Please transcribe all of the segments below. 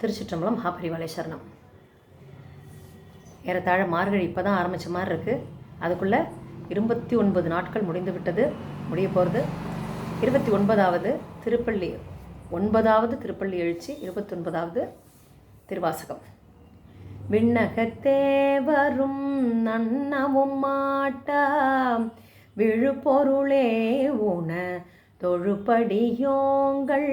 திருச்சிற்றம்பலம் மகாபரிவாலை சரணம். ஏறத்தாழ மார்கழி இப்போ தான் ஆரம்பித்த மாதிரி இருக்குது அதுக்குள்ளே இருபத்தி ஒன்பது நாட்கள் முடிந்து விட்டது. முடிய போகிறது இருபத்தி ஒன்பதாவது திருப்பள்ளி ஒன்பதாவது திருப்பள்ளி எழுச்சி இருபத்தொன்பதாவது திருவாசகம். விண்ணகத்தே வரும் நன்னமும் மாட்டாம். விழுப்பொருளே உன தொழுபடியோங்கள்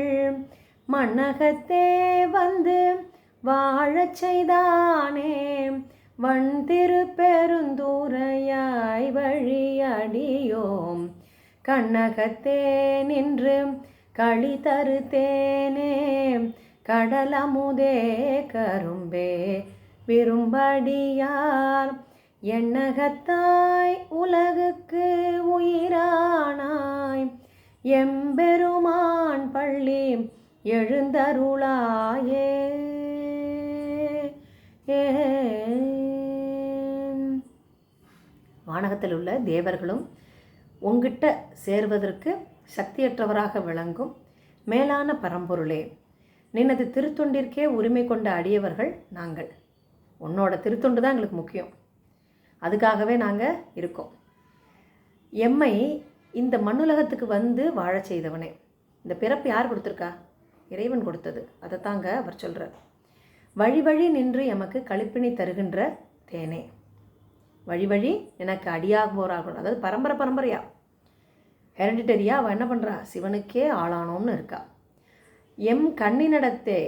மண்ணகத்தே வந்து வாழச் செய்தானே. வன் திருப்பெருந்தூரையாய் வழியடியோம் கண்ணகத்தே நின்று களி தருத்தேனே. கடலமுதே கரும்பே விரும்படியார். எண்ணகத்தாய் உலகுக்கு உயிரானாய். எம்பெருமான் பள்ளி எழுந்தருளாயே. வானகத்தில் உள்ள தேவர்களும் உங்கிட்ட சேர்வதற்கு சக்தியற்றவராக விளங்கும் மேலான பரம்பொருளே. நினது திருத்தொண்டிற்கே உரிமை கொண்ட அடியவர்கள் நாங்கள். உன்னோட திருத்தொண்டு தான் எங்களுக்கு முக்கியம். அதுக்காகவே நாங்கள் இருக்கோம். எம்மை இந்த மண்ணுலகத்துக்கு வந்து வாழ செய்தவனே. இந்த பிறப்பு யார் கொடுத்துருக்கா? இறைவன் கொடுத்தது. அதை தாங்க அவர் சொல்கிறார் வழி வழி நின்று எமக்கு கழிப்பினை தருகின்ற தேனே. வழி வழி எனக்கு அடியாகுவோராக அதாவது பரம்பரை பரம்பரையா. ஹெரடிட்டரியா அவள் என்ன பண்ணுறா சிவனுக்கே ஆளானோம்னு இருக்கா. எம் கண்ணினிடத்தே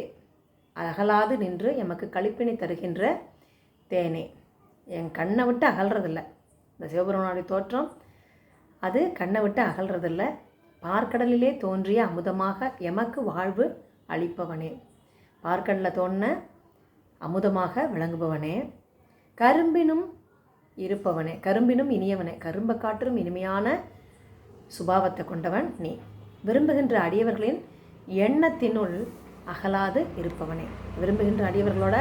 அகலாது நின்று எமக்கு கழிப்பினை தருகின்ற தேனே. என் கண்ணை விட்டு அகல்றதில்ல. இந்த சிவபெருமானுடைய தோற்றம் அது கண்ணை விட்டு அகல்றதில்லை. பார்க்கடலிலே தோன்றிய அமுதமாக எமக்கு வாழ்வு அளிப்பவனே. பார்க்கடலில் தோன்ன அமுதமாக விளங்குபவனே. கரும்பினும் இருப்பவனே. கரும்பினும் இனியவனே. கரும்பை காற்றும் இனிமையான சுபாவத்தை கொண்டவன் நீ. விரும்புகின்ற அடியவர்களின் எண்ணத்தினுள் அகலாது இருப்பவனே. விரும்புகின்ற அடியவர்களோட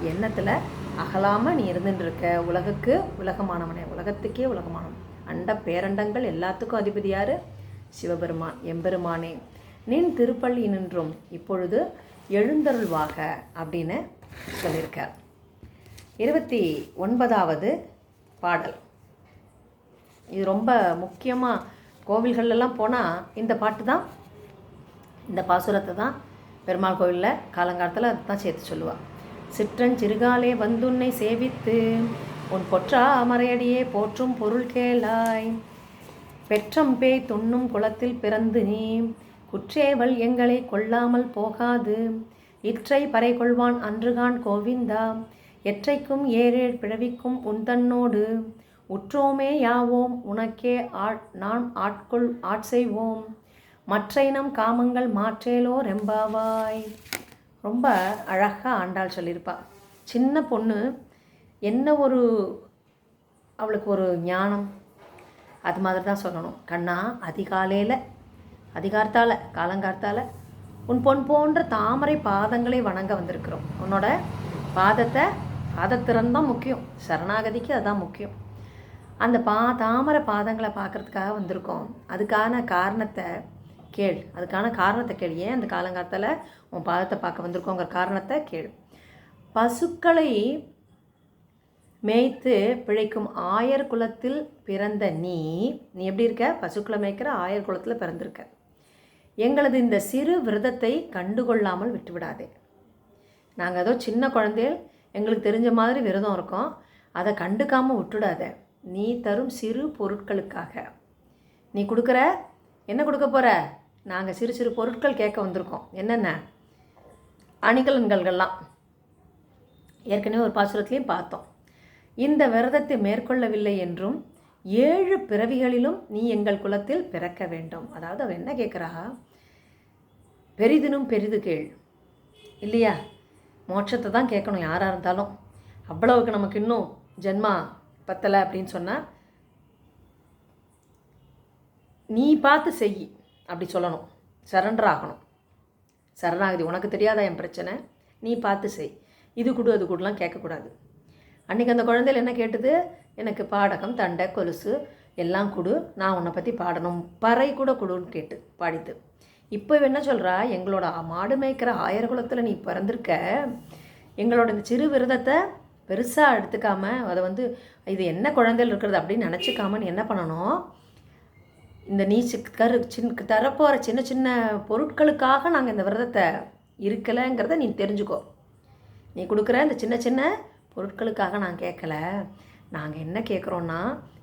எண்ணத்தில் அகலாமல் நீ இருந்துட்டுருக்க உலகுக்கு உலகமானவனே. உலகத்துக்கே உலகமானவன். அண்ட பேரண்டங்கள் எல்லாத்துக்கும் அதிபதி யார்? சிவபெருமான் எம்பெருமானே நின் திருப்பள்ளி நின்றும் இப்பொழுது எழுந்தருள்வாக அப்படின்னு சொல்லியிருக்கார். இருபத்தி ஒன்பதாவது பாடல். இது ரொம்ப முக்கியமாக கோவில்கள்லாம் போனால் இந்த பாட்டு தான் இந்த பாசுரத்தை தான் பெருமாள் கோவிலில் காலங்காலத்தில் அதுதான் சேர்த்து சொல்லுவாள் சிற்றஞ்சிறுகாலே வந்துன்னை சேவித்து உன் பொற்றா மறையடியே போற்றும் பொருள் கேளாய் பெற்றம்பேய் துண்ணும் குளத்தில் பிறந்து நீ. குற்றேவல் எங்களை கொள்ளாமல் போகாது. இற்றை பறை கொள்வான் அன்றுகான் கோவிந்தா. எற்றைக்கும் ஏழேழ் பிழவிக்கும் உன் தன்னோடு உற்றோமே யாவோம் உனக்கே ஆட் நான் ஆட்கொள் ஆட்செய்வோம் மற்றைனம் காமங்கள் மாற்றேலோ ரெம்பாவாய். ரொம்ப அழகாக ஆண்டாள் சொல்லியிருப்பா. சின்ன பொண்ணு என்ன ஒரு அவளுக்கு ஒரு ஞானம். அது மாதிரி தான் சொல்லணும். கண்ணா அதிகாலையில் அதிகாரத்தால் காலங்கார்த்தால் உன் பொன் போன்ற தாமரை பாதங்களை வணங்க வந்திருக்கிறோம். உன்னோட பாதத்தை பாதத்திறன் தான் முக்கியம். சரணாகதிக்கு அதுதான் முக்கியம். அந்த பா தாமரை பாதங்களை பார்க்குறதுக்காக வந்திருக்கோம். அதுக்கான காரணத்தை கேள். அதுக்கான காரணத்தை கேள். ஏன் அந்த காலங்காலத்தில் உன் பாதத்தை பார்க்க வந்திருக்கோங்கிற காரணத்தை கேள். பசுக்களை மேய்த்து பிழைக்கும் ஆயர் குலத்தில் பிறந்த நீ நீ எப்படி இருக்க? பசுக்களை மேய்க்கிற ஆயர் குலத்தில் பிறந்திருக்க. எங்களது இந்த சிறு விரதத்தை கண்டுகொள்ளாமல் விட்டுவிடாதே. நாங்கள் ஏதோ சின்ன குழந்தைகள் எங்களுக்கு தெரிஞ்ச மாதிரி விரதம் இருக்கோம். அதை கண்டுக்காமல் விட்டுடாத. நீ தரும் சிறு பொருட்களுக்காக. நீ கொடுக்குற என்ன கொடுக்க போகிற நாங்கள் சிறு சிறு பொருட்கள் கேட்க வந்திருக்கோம். என்னென்ன? அணிகலன்கள்லாம். ஏற்கனவே ஒரு பாசுரத்துலேயும் பார்த்தோம். இந்த விரதத்தை மேற்கொள்ளவில்லை என்றும் ஏழு பிறவிகளிலும் நீ எங்கள் குலத்தில் பிறக்க வேண்டும். அதாவது அவள் என்ன கேட்குறா பெரிதினும் பெரிது கேள். இல்லையா? மோட்சத்தை தான் கேட்கணும் யாராக இருந்தாலும். அவ்வளவுக்கு நமக்கு இன்னும் ஜென்மா பத்தலை அப்படின்னு சொன்னால் நீ பார்த்து செய் அப்படி சொல்லணும். சரண்டர் ஆகணும். சரணாகதி உனக்கு தெரியாதா என் பிரச்சனை? நீ பார்த்து செய். இது கொடு அது கூடலாம் கேட்கக்கூடாது. அன்றைக்கி அந்த குழந்தையில் என்ன கேட்டது? எனக்கு பாடகம் தண்டை கொலுசு எல்லாம் கொடு. நான் உன்னை பற்றி பாடணும். பறை கூட கொடுன்னு கேட்டு பாடித்து. இப்போ என்ன சொல்கிறா எங்களோட மாடு மேய்க்கிற ஆயர்குலத்தில் நீ பிறந்திருக்க. எங்களோட இந்த சிறு விரதத்தை பெருசாக எடுத்துக்காம அதை வந்து இது என்ன குழந்தைகள் இருக்கிறது அப்படின்னு நினச்சிக்காம நீ என்ன பண்ணணும்? இந்த நீ கரு சின் தரப்போகிற சின்ன சின்ன பொருட்களுக்காக நாங்கள் இந்த விரதத்தை இருக்கலைங்கிறத நீ தெரிஞ்சுக்கோ. நீ கொடுக்குற இந்த சின்ன சின்ன பொருட்களுக்காக நான் கேட்கல. நாங்கள் என்ன கேட்குறோன்னா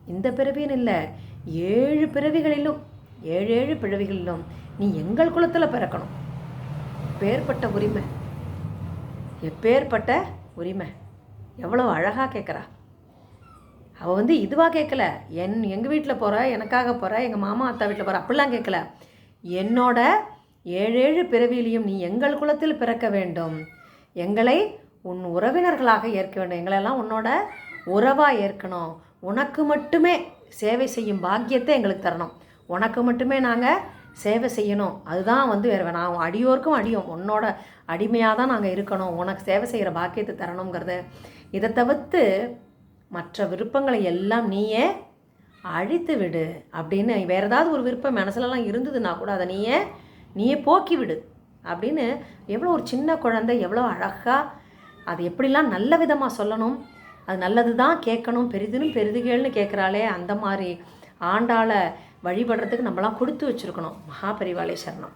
இந்த பிறவின்னு இல்லை ஏழு பிறவிகளிலும் ஏழு ஏழு பிறவிகளிலும் நீ எங்கள் குலத்தில் பிறக்கணும். பேர்பட்ட உரிமை? எப்பேற்பட்ட உரிமை? எவ்வளோ அழகாக கேட்குறா அவள் வந்து இதுவாக கேட்கல என் எங்கள் வீட்டில் போகிற எனக்காக போகிற எங்கள் மாமா அத்தா வீட்டில் போகிற அப்படிலாம் கேட்கல என்னோட ஏழேழு பிறவியிலையும் நீ எங்கள் குலத்தில் பிறக்க வேண்டும். எங்களை உன் உறவினர்களாக ஏற்க வேண்டும். எங்களெல்லாம் உன்னோட உறவாக ஏற்கணும். உனக்கு மட்டுமே சேவை செய்யும் பாக்கியத்தை எங்களுக்கு தரணும். உனக்கு மட்டுமே நாங்கள் சேவை செய்யணும். அதுதான் வந்து வேறு நான் அடியோருக்கும் அடியும். உன்னோட அடிமையாக தான் நாங்கள் இருக்கணும். உனக்கு சேவை செய்கிற பாக்கியத்தை தரணுங்கிறது. இதை தவிர்த்து மற்ற விருப்பங்களை எல்லாம் நீயே அழித்து விடு அப்படின்னு வேறு ஏதாவது ஒரு விருப்பம் மனசுலலாம் இருந்ததுன்னா கூட அதை நீயே நீயே போக்கி விடு அப்படின்னு எவ்வளோ ஒரு சின்ன குழந்தை எவ்வளோ அழகாக அது எப்படிலாம் நல்ல விதமாக சொல்லணும்? அது நல்லது தான் கேட்கணும். பெரிதுன்னு பெரிதுகள்னு கேட்குறாளே அந்த மாதிரி ஆண்டாளை வழிபடுறதுக்கு நம்மலாம் கொடுத்து வச்சுருக்கணும். மகாபரிவாளே சரணம்.